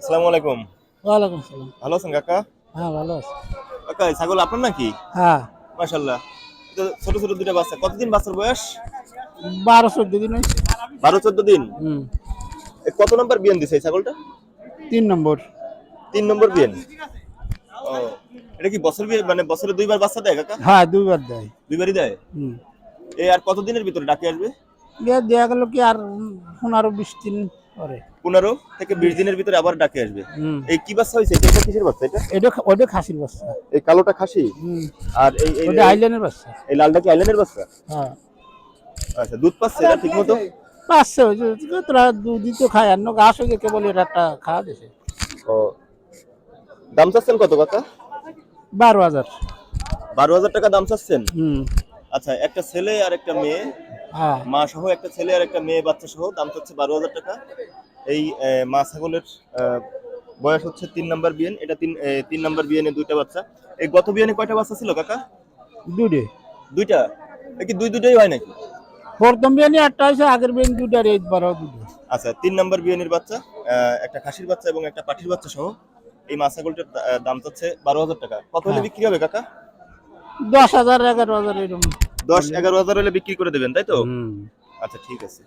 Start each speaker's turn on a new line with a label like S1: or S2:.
S1: আসসালামু আলাইকুম।
S2: ওয়ালাইকুম সালাম।
S1: ভালো আছেন কাকা?
S2: হ্যাঁ ভালো আছে।
S1: কাকা এই ছাগল আপনার নাকি?
S2: হ্যাঁ।
S1: মাশাল্লাহ তো ছোট ছোট দুটা বাচ্চা। কতদিন বাচ্চার বয়স?
S2: বারো চোদ্দ দিন
S1: বারো চোদ্দ দিন?
S2: হুম।
S1: কত নম্বর বিয়ান দিছে এই ছাগলটা?
S2: তিন নম্বর।
S1: তিন নম্বর বিয়ান ও এটা কি বছর বিয়ে মানে বছরে দুইবার বাচ্চা দেয় কাকা?
S2: হ্যাঁ দুইবার দেয়।
S1: দুইবারই দেয়?
S2: হুম।
S1: এই আর কতদিনের ভিতরে ডাকে আসবে?
S2: দিয়ে দেওয়া গেল কি আর পনেরো বিশ দিন পরে।
S1: পনেরো থেকে বিশ দিনের ভিতরে আবার ডাকে আসবে। এই কি বাচ্চা হয়েছে? এটা কিসের বাচ্চা এটা?
S2: এটা ওটা খাসির বাচ্চা।
S1: এই কালোটা খাসি? আর এই
S2: ওটা আইল্যান্ডের বাচ্চা।
S1: এই লালটা কি আইল্যান্ডের বাচ্চা?
S2: হ্যাঁ।
S1: আচ্ছা দুধ পাচ্ছে এটা ঠিক মতো
S2: পাচ্ছে তোরা দুধই তো খায় আর ঘাস হয়ে কেবল এটা একটা খাওয়া দিছে।
S1: ও। দাম চাচ্ছেন কত কাকা?
S2: বারো হাজার।
S1: বারো হাজার টাকা দাম চাচ্ছেন?
S2: হুম।
S1: আচ্ছা একটা ছেলে আর একটা মেয়ে। মা সহ একটা ছেলে আর একটা মেয়ে বাচ্চা সহ দাম চাচ্ছে বারো হাজার টাকা। এই মা ছাগলের বয়স হচ্ছে তিন নাম্বার বিয়েন এটা তিন তিন নাম্বার বিয়েনে দুইটা বাচ্চা। এই গত বিয়েনে কয়টা বাচ্চা ছিল কাকা?
S2: দুটে
S1: দুইটা? কি দুই দুইটাই হয় নাকি?
S2: প্রথম বিয়ানি একটা হয়েছে আগের বিয়ানি দুটার এই বারো দুটো
S1: আচ্ছা তিন নাম্বার বিয়েনের বাচ্চা একটা খাসির বাচ্চা এবং একটা পাঠির বাচ্চা সহ এই মা ছাগলটার আহ, দাম চাচ্ছে বারো হাজার টাকা। কত হলে
S2: হ্যাঁ।
S1: বিক্রি হবে কাকা?
S2: দশ হাজার এগারো হাজার এরকম।
S1: দশ এগারো হাজার হলে বিক্রি করে দেবেন তাই তো? আচ্ছা ঠিক আছে।